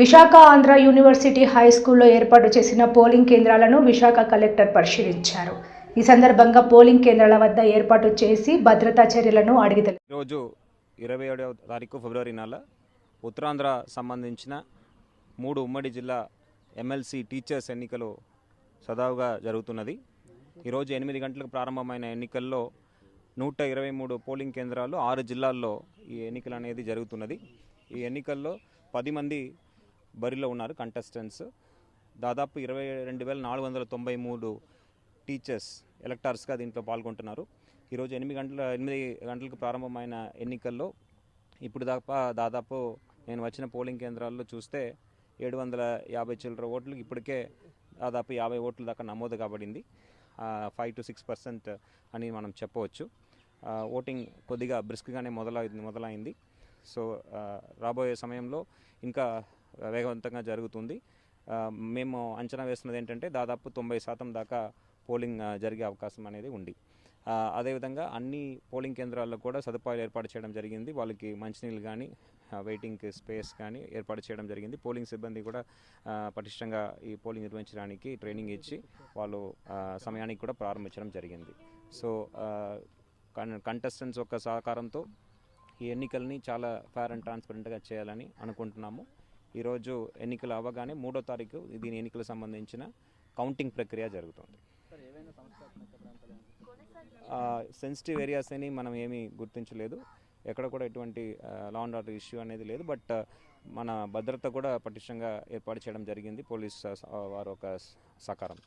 Visakha Andhra university high స్కూల్లో ఏర్పాటు చేసిన పోలింగ్ కేంద్రాలను విశాఖ కలెక్టర్ పరిశీలించారు. ఈ సందర్భంగా పోలింగ్ కేంద్రాల వద్ద ఏర్పాటు చేసి భద్రతా చర్యలను అడిగి రోజు ఈరోజు ఇరవై ఏడవ తారీఖు ఫిబ్రవరి నెల ఉత్తరాంధ్ర సంబంధించిన మూడు ఉమ్మడి జిల్లా ఎమ్మెల్సీ టీచర్స్ ఎన్నికలు సదావుగా జరుగుతున్నది. ఈరోజు ఎనిమిది గంటలకు ప్రారంభమైన ఎన్నికల్లో నూట ఇరవై మూడు పోలింగ్ కేంద్రాలు ఆరు జిల్లాల్లో ఈ ఎన్నికలు అనేది జరుగుతున్నది. ఈ ఎన్నికల్లో పది మంది బరిలో ఉన్నారు కంటెస్టెంట్స్ దాదాపు ఇరవై రెండు వేల నాలుగు వందల తొంభై మూడు టీచర్స్ ఎలక్టార్స్గా దీంట్లో పాల్గొంటున్నారు. ఈరోజు ఎనిమిది గంటల ఎనిమిది గంటలకు ప్రారంభమైన ఎన్నికల్లో ఇప్పుడు దాకా దాదాపు నేను వచ్చిన పోలింగ్ కేంద్రాల్లో చూస్తే ఏడు వందల యాభై చిల్లర ఓట్లు ఇప్పటికే దాదాపు యాభై ఓట్ల దాకా నమోదు కాబడింది. ఫైవ్ టు సిక్స్ పర్సెంట్ అని మనం చెప్పవచ్చు. ఓటింగ్ కొద్దిగా బ్రిస్క్గానే మొదలైంది మొదలైంది. సో రాబోయే సమయంలో ఇంకా వేగవంతంగా జరుగుతుంది. మేము అంచనా వేస్తున్నది ఏంటంటే దాదాపు తొంభై శాతం దాకా పోలింగ్ జరిగే అవకాశం అనేది ఉంది. అదేవిధంగా అన్ని పోలింగ్ కేంద్రాల్లో కూడా సదుపాయాలు ఏర్పాటు చేయడం జరిగింది. వాళ్ళకి మంచినీళ్ళు కానీ వెయిటింగ్ స్పేస్ కానీ ఏర్పాటు చేయడం జరిగింది. పోలింగ్ సిబ్బంది కూడా పటిష్టంగా ఈ పోలింగ్ నిర్వహించడానికి ట్రైనింగ్ ఇచ్చి వాళ్ళు సమయానికి కూడా ప్రారంభించడం జరిగింది. సో కంటెస్టెంట్స్ యొక్క సహకారంతో ఈ ఎన్నికల్ని చాలా ఫేర్ అండ్ ట్రాన్స్పరెంట్గా చేయాలని అనుకుంటున్నాము. ఈరోజు ఎన్నికలు అవ్వగానే మూడో తారీఖు దీని ఎన్నికలకు సంబంధించిన కౌంటింగ్ ప్రక్రియ జరుగుతుంది. సెన్సిటివ్ ఏరియాస్ అని మనం ఏమీ గుర్తించలేదు. ఎక్కడ కూడా ఎటువంటి లా అండ్ ఆర్డర్ ఇష్యూ అనేది లేదు. బట్ మన భద్రత కూడా పటిష్టంగా ఏర్పాటు చేయడం జరిగింది. పోలీస్ వారి ఒక సహకారం